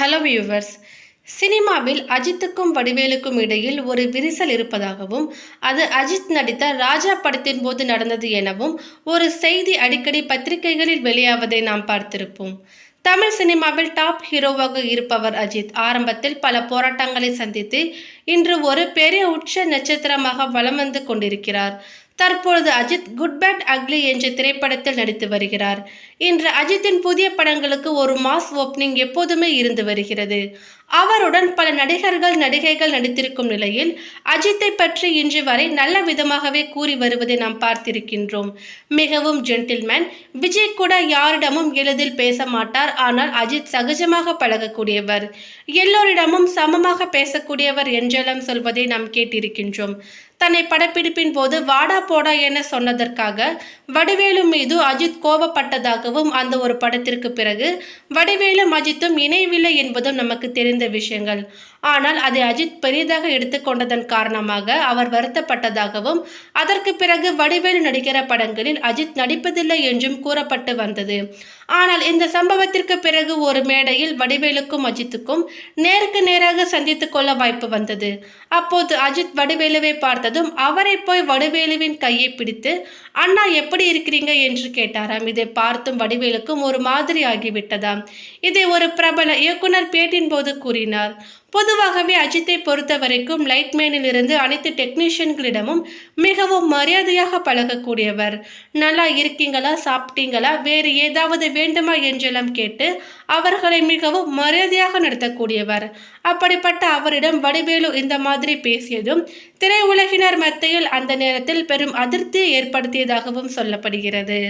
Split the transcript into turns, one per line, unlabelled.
Hello viewers சினிமாவில் அஜித்துக்கும் வடிவேலுக்கும் இடையில் ஒரு விரிசல் இருப்பதாகவும் அது அஜித் நடித்த ராஜா படத்தின் போது நடந்தது எனவும் ஒரு செய்தி அடிக்கடி பத்திரிகைகளில் வெளியாவதை நாம் பார்த்திருப்போம். தமிழ் சினிமாவில் டாப் ஹீரோவாக இருப்பவர் அஜித். ஆரம்பத்தில் பல போராட்டங்களை சந்தித்து இன்று ஒரு பெரிய உச்ச நட்சத்திரமாக வலம் வந்து கொண்டிருக்கிறார். தற்பொழுது அஜித் குட் பேட் அக்லி என்ற திரைப்படத்தில் நடித்து வருகிறார். இன்று அஜித்தின் புதிய படங்களுக்கு ஒரு மாஸ் ஓப்பனிங் எப்போதுமே இருந்து வருகிறது. அவருடன் பல நடிகர்கள் நடிகைகள் நடித்திருக்கும் நிலையில் அஜித்தை பற்றி இன்று வரை நல்ல விதமாகவே கூறி வருவதை நாம் பார்த்திருக்கின்றோம். மிகவும் ஜென்டில்மேன் விஜய் கூட யாரிடமும் எளிதில் பேச மாட்டார். ஆனால் அஜித் சகஜமாக பழகக்கூடியவர். எல்லோரிடமும் சமமாக பேசக்கூடியவர் என்றெல்லாம் சொல்வதை நாம் கேட்டிருக்கின்றோம். தன்னை படப்பிடிப்பின் போது வாடா போடா என சொன்னதற்காக வடிவேலு மீது அஜித் கோபப்பட்டதாகவும் அந்த ஒரு படத்திற்கு பிறகு வடிவேலும் அஜித்தும் இணையவில்லை என்பதும் நமக்கு தெரிந்த விஷயங்கள். ஆனால் அதை அஜித் பெரிதாக எடுத்துக்கொண்டதன் காரணமாக அவர் வருத்தப்பட்டதாகவும் அதற்கு பிறகு வடிவேலு நடிக்கிற படங்களில் அஜித் நடிப்பதில்லை என்றும் கூறப்பட்டு வந்தது. ஆனால் இந்த சம்பவத்திற்கு பிறகு ஒரு மேடையில் வடிவேலுக்கும் அஜித்துக்கும் நேருக்கு நேராக சந்தித்துக் கொள்ள வாய்ப்பு வந்தது. அப்போது அஜித் வடிவேலுவை பார்த்த பார்த்ததும் அவரை போய் வடிவேலுவின் கையை பிடித்து அண்ணா எப்படி இருக்கிறீங்க? என்று கேட்டாராம். இதை பார்த்தும் வடிவேலுக்கும் ஒரு மாதிரி ஆகிவிட்டதாம். இதை ஒரு பிரபல இயக்குனர் பேட்டின் போது கூறினார். பொதுவாகவே அஜித்தை பொறுத்த வரைக்கும் லைட்மேனில் இருந்து அனைத்து டெக்னீஷியன்களிடமும் மிகவும் மரியாதையாக பழகக்கூடியவர். நல்லா இருக்கீங்களா? சாப்பிட்டீங்களா? வேறு ஏதாவது வேண்டுமா? என்றெல்லாம் கேட்டு அவர்களை மிகவும் மரியாதையாக நடத்தக்கூடியவர். அப்படிப்பட்ட அவரிடம் வடிவேலு இந்த மாதிரி பேசியதும் திரையுலகினர் மத்தியில் அந்த நேரத்தில் பெரும் அதிருப்தியை ஏற்படுத்தியதாகவும் சொல்லப்படுகிறது.